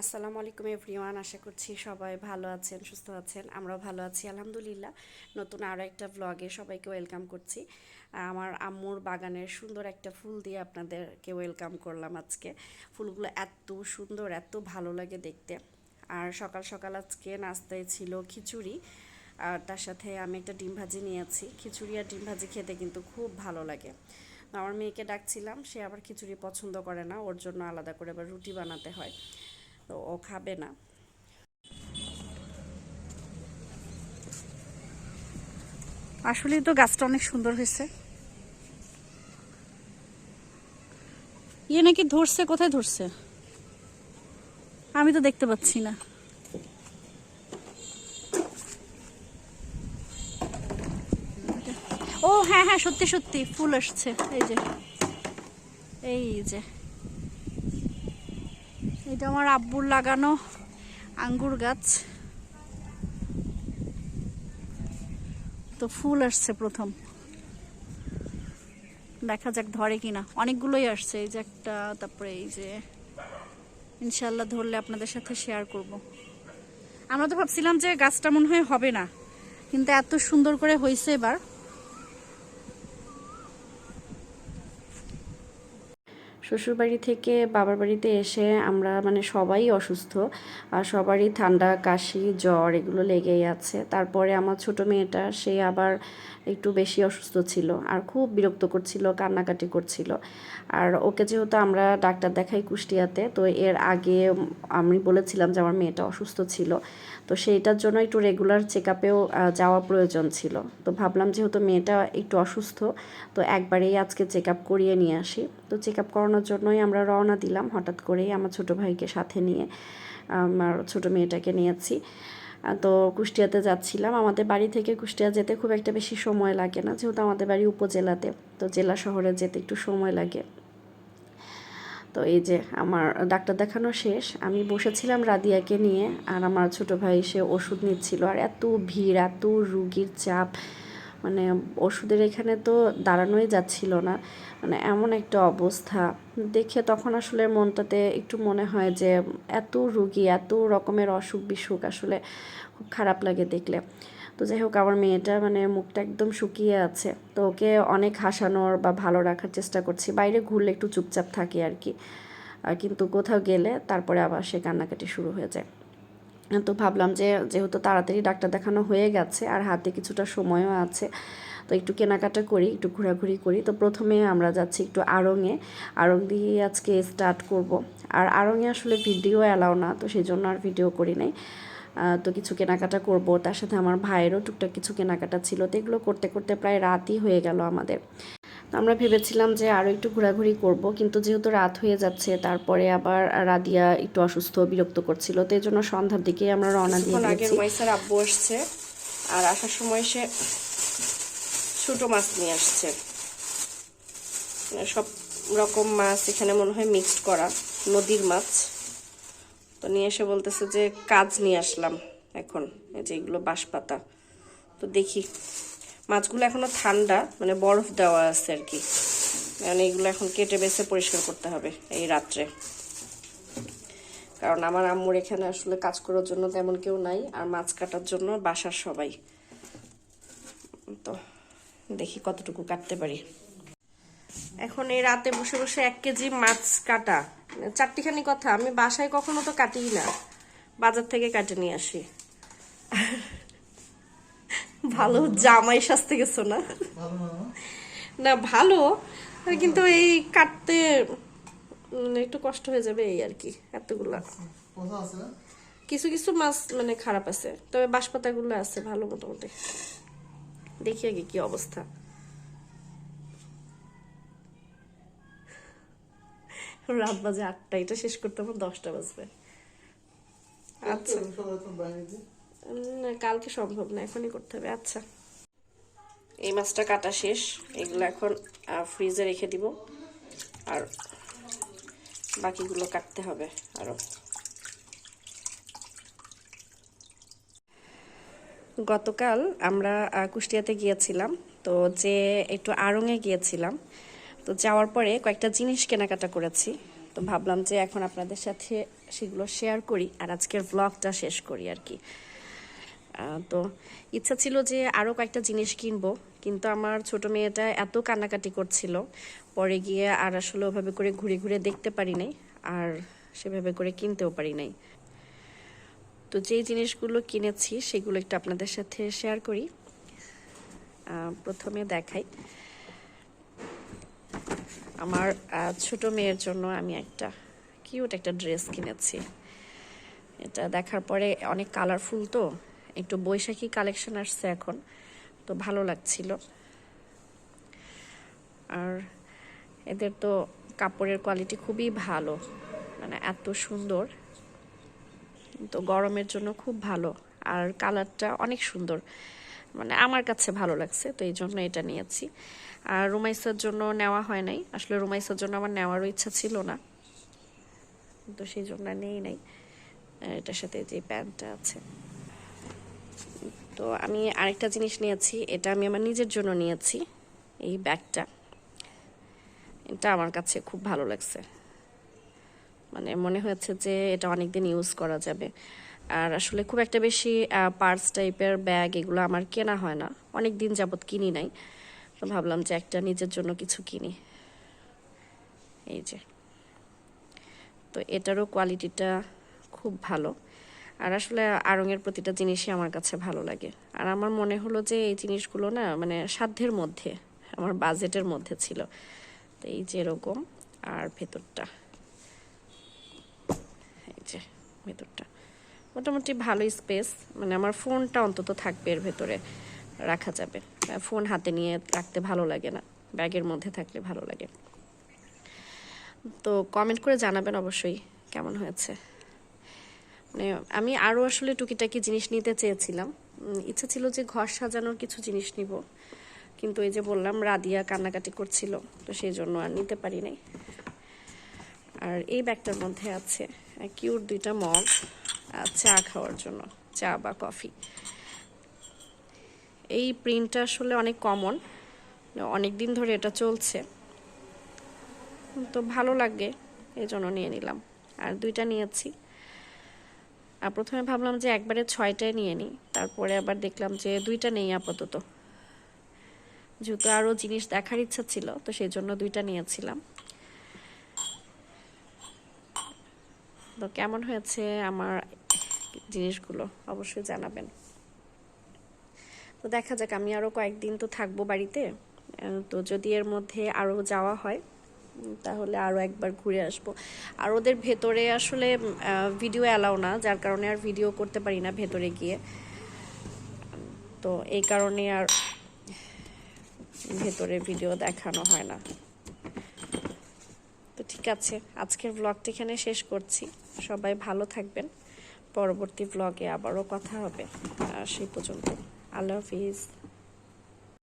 আসসালামু আলাইকুম এভরিওয়ান, আশা করছি সবাই ভালো আছেন, সুস্থ আছেন, আমরাও ভালো আছি, আলহামদুলিল্লাহ। নতুন আরও একটা ব্লগে সবাইকে ওয়েলকাম করছি। আমার আম্মুর বাগানের সুন্দর একটা ফুল দিয়ে আপনাদেরকে ওয়েলকাম করলাম আজকে। ফুলগুলো এত সুন্দর, এত ভালো লাগে দেখতে। আর সকাল সকাল আজকে নাস্তায় ছিল খিচুড়ি, আর তার সাথে আমি একটা ডিম ভাজি নিয়েছি। খিচুড়ি আর ডিম ভাজি খেতে কিন্তু খুব ভালো লাগে। আমার মেয়েকে ডাকছিলাম, সে আবার খিচুড়ি পছন্দ করে না, ওর জন্য আলাদা করে আবার রুটি বানাতে হয়। তো ও খাবে না। আসলেই তো গাছটা অনেক সুন্দর হয়েছে। ইয়ে নাকি ধরছে কোথায় ধরছে? আমি তো দেখতে পাচ্ছি না। ও হ্যাঁ হ্যাঁ সত্যি সত্যি ফুল আসছে এই যে। এই যে। এটা আমার আব্বুর লাগানো আঙ্গুর গাছ। তো ফুল আসছে প্রথম। দেখা যাক ধরে কিনা। অনেকগুলোই আসছে, এই যে একটা, তারপরে এই যে ইনশাল্লাহ ধরলে আপনাদের সাথে শেয়ার করব। আমরা তো ভাবছিলাম যে গাছটা মনে হয় হবে না, কিন্তু এত সুন্দর করে হয়েছে এবার। শ্বশুরবাড়ি থেকে বাবার বাড়িতে এসে আমরা মানে সবাই অসুস্থ, আর সবারই ঠান্ডা, কাশি, জ্বর এগুলো লেগেই আছে। তারপরে আমার ছোট মেয়েটা, সে আবার একটু বেশি অসুস্থ ছিল আর খুব বিরক্ত করছিল, কান্নাকাটি করছিল। আর ওকে যেহেতু আমরা ডাক্তার দেখাই কুষ্টিয়াতে, তো এর আগে আমি বলেছিলাম যে আমার মেয়েটা অসুস্থ ছিল। তো সেইটার জন্য একটু রেগুলার চেক আপেও যাওয়া প্রয়োজন ছিল। তো ভাবলাম যেহেতু মেয়েটা একটু অসুস্থ, তো একবারেই আজকে চেক আপ করিয়ে নিয়ে আসি। তো চেক আপ করানোর জন্যই আমরা রওনা দিলাম হঠাৎ করেই আমার ছোট ভাইকে সাথে নিয়ে, আমার ছোট মেয়েটাকে নিয়েছি। তো কুষ্টিয়াতে যাচ্ছিলাম। আমাদের বাড়ি থেকে কুষ্টিয়া যেতে খুব একটা বেশি সময় লাগে না, যেহেতু আমাদের বাড়ি উপজেলাতে। তো জেলা শহরে যেতে একটু সময় লাগে। তো এই যে আমার ডাক্তার দেখানো শেষ, আমি বসেছিলাম রাদিয়াকে নিয়ে আর আমার ছোট ভাই সে ওষুধ নিচ্ছিল। আর এত ভিড়, এত রুগীর চাপ মানে ওষুধের এখানে তো দাঁড়ানোই যাচ্ছিল না। মানে এমন একটা অবস্থা। দেখে তখন আসলে মনটাতে একটু মনে হয় যে এত রুগী, এত রকমের অসুখ বিসুখ আসলে খুব খারাপ লাগে দেখলে। তো যাই হোক, আমার মেয়েটা মানে মুখটা একদম শুকিয়ে আছে। তো ওকে অনেক হাসানোর বা ভালো রাখার চেষ্টা করছি। বাইরে ঘুরলে একটু চুপচাপ থাকে আর কি। কিন্তু কোথাও গেলে তারপরে আবার সে কান্নাকাটি শুরু হয়ে যায়। তো ভাবলাম যে, যেহেতু তাড়াতাড়ি ডাক্তার দেখানো হয়ে গেছে আর হাতে কিছুটা সময়ও আছে, তো একটু কেনাকাটা করি, একটু ঘোরাঘুরি করি। তো প্রথমে আমরা যাচ্ছি একটু আড়ংয়ে আড়ং দিয়ে আজকে স্টার্ট করব। আর আড়ংয়ে আসলে ভিডিও অ্যালাও না, তো সেই জন্য আর ভিডিও করি নাই। তো কিছু কেনাকাটা করব। তার সাথে আমার ভাইয়েরও টুকটাক কিছু কেনাকাটা ছিল। তো এগুলো করতে করতে প্রায় রাতই হয়ে গেল আমাদের। তো আমরা ভেবেছিলাম যে আরও একটু ঘোরাঘুরি করব কিন্তু যেহেতু রাত হয়ে যাচ্ছে তারপরে আবার রাদিয়া একটু অসুস্থ বিরক্ত করছিল। তো এই জন্য সন্ধ্যার দিকে আমরা রওনা দিয়ে আগে আব্বু আসছে আর আসার সময় সে ছোটো মাছ নিয়ে আসছে। সব রকম মাছ এখানে মনে হয় মিক্সড করা নদীর মাছ। তো নিয়ে এসে বলতেছে যে, কাজ নিয়ে আসলাম এখন যে এগুলো বাঁশপাতা। তো দেখি, মাছগুলো এখনও ঠান্ডা মানে বরফ দেওয়া আছে আর কি। মানে এগুলো এখন কেটে বেছে পরিষ্কার করতে হবে এই রাত্রে। কারণ আমার আম্মুর এখানে আসলে কাজ করার জন্য তেমন কেউ নাই, আর মাছ কাটার জন্য বাসার সবাই। তো দেখি কতটুকু কাটতে পারি। এখন এই রাতে বসে বসে এক কেজি মাছ কাটা। চারটিখানি কথা, আমি বাসায় কখনো তো কাটিই না। বাজার থেকে কাটে নিয়ে আসি। ভালো জামাই সাজতে গেছো না? না, ভালো, কিন্তু এই কাটতে একটু কষ্ট হয়ে যাবে এই আর কি, এতগুলা। কিছু কিছু মাছ মানে খারাপ আছে, তবে বাঁশপাতা গুলো আছে, ভালো মোটামুটি। দেখি আগে কি অবস্থা। রাত বাজে আটটা এটা শেষ করতে আমার দশটা বাজবে। আচ্ছা। কালকে সম্ভব না এখনই করতে হবে আচ্ছা। এই মাছটা কাটা শেষ এগুলো এখন ফ্রিজে রেখে দিব। আর বাকিগুলো কাটতে হবে আরও। গতকাল আমরা কুষ্টিয়াতে গিয়েছিলাম তো যে একটু আড়ংয়ে গিয়েছিলাম তো যাওয়ার পরে কয়েকটা জিনিস কেনাকাটা করেছি। তো ভাবলাম যে এখন আপনাদের সাথে সেগুলো শেয়ার করি আর আজকের ব্লগটা শেষ করি আর কি। তো ইচ্ছা ছিল যে আরও কয়েকটা জিনিস কিনবো, কিন্তু আমার ছোট মেয়েটা এত কান্নাকাটি করছিল। পরে গিয়ে আর আসলে ওভাবে করে ঘুরে ঘুরে দেখতে পারি নাই, আর সেভাবে করে কিনতেও পারি নাই। তো যেই জিনিসগুলো কিনেছি সেগুলো একটু আপনাদের সাথে শেয়ার করি। প্রথমে দেখাই। আমার ছোট মেয়ের জন্য আমি একটা কিউট একটা ড্রেস কিনেছি। এটা দেখার পরে অনেক কালারফুল তো, একটু বৈশাখী কালেকশন আসছে এখন, তো ভালো লাগছিল। আর এদের তো কাপড়ের কোয়ালিটি খুবই ভালো মানে এত সুন্দর, তো গরমের জন্য খুব ভালো। আর কালারটা অনেক সুন্দর মানে আমার কাছে ভালো লাগছে, তো এই জন্য এটা নিয়েছি। আর রুমাইসার জন্য নেওয়া হয় নাই। আসলে রুমাইসার জন্য আমার নেওয়ারও ইচ্ছা ছিল না। তো সেই জন্য নেই নাই। এটার সাথে যে প্যান্টটা আছে। তো আমি আরেকটা জিনিস নিয়েছি, এটা আমি আমার নিজের জন্য নিয়েছি, এই ব্যাগটা। এটা আমার কাছে খুব ভালো লাগছে। মানে মনে হয়েছে যে এটা অনেক দিন ইউজ করা যাবে। আর আসলে খুব একটা বেশি পার্স টাইপের ব্যাগ এগুলো আমার কেনা হয় না। অনেক দিন যাবৎ কিনি নাই। তো ভাবলাম যে একটা নিজের জন্য কিছু কিনি। এই যে। তো এটারও কোয়ালিটিটা খুব ভালো। আর আসলে আড়ঙের প্রতিটা জিনিসই আমার কাছে ভালো লাগে। আর আমার মনে হলো যে এই জিনিসগুলো না মানে সাধ্যের মধ্যে, আমার বাজেটের মধ্যে ছিল। তো এই যে এরকম, আর ভেতরটা। এই যে, ভেতরটা। মোটামুটি ভালোই স্পেস মানে আমার ফোনটা অন্তত থাকবে এর ভেতরে, রাখা যাবে। ফোন হাতে নিয়ে রাখতে ভালো লাগে না, ব্যাগের মধ্যে থাকলে ভালো লাগে। তো কমেন্ট করে জানাবেন অবশ্যই কেমন হয়েছে। মানে আমি আরও আসলে টুকিটাকি জিনিস নিতে চেয়েছিলাম। ইচ্ছা ছিল যে ঘর সাজানোর কিছু জিনিস নিব, কিন্তু এই যে বললাম রাদিয়া কান্নাকাটি করছিল, তো সেই জন্য আর নিতে পারি নাই। আর এই ব্যাগটার মধ্যে আছে কিউট দুইটা মগ। চা খাওয়ার জন্য, চা বা কফি। এই প্রিন্টটা আসলে অনেক কমন অনেক দিন ধরে এটা চলছে। তো ভালো লাগে এই জন্য নিয়ে নিলাম। আর দুইটা নিয়েছি। আর প্রথমে ভাবলাম যে একবারে ছয়টায় নিয়ে নিই, তারপরে আবার দেখলাম যে দুইটা নেই আপাতত। যেহেতু আরও জিনিস দেখার ইচ্ছা ছিল, তো সেই জন্য দুইটা নিয়েছিলাম। তো কেমন হয়েছে আমার জিনিসগুলো অবশ্যই জানাবেন। তো দেখা যাক, আমি আরও কয়েকদিন তো থাকব বাড়িতে। তো যদি এর মধ্যে আরও যাওয়া হয় তাহলে আরও একবার ঘুরে আসব। আর ওদের ভেতরে আসলে ভিডিও অ্যালাউ না, যার কারণে আর ভিডিও করতে পারি না ভেতরে গিয়ে। তো এই কারণে আর ভেতরে ভিডিও দেখানো হয় না। তো ঠিক আছে, আজকের ব্লগটি এখানে শেষ করছি। সবাই ভালো থাকবেন। পরবর্তী ব্লগে আবারও কথা হবে। আর সেই পর্যন্ত আল্লাহ হাফিজ।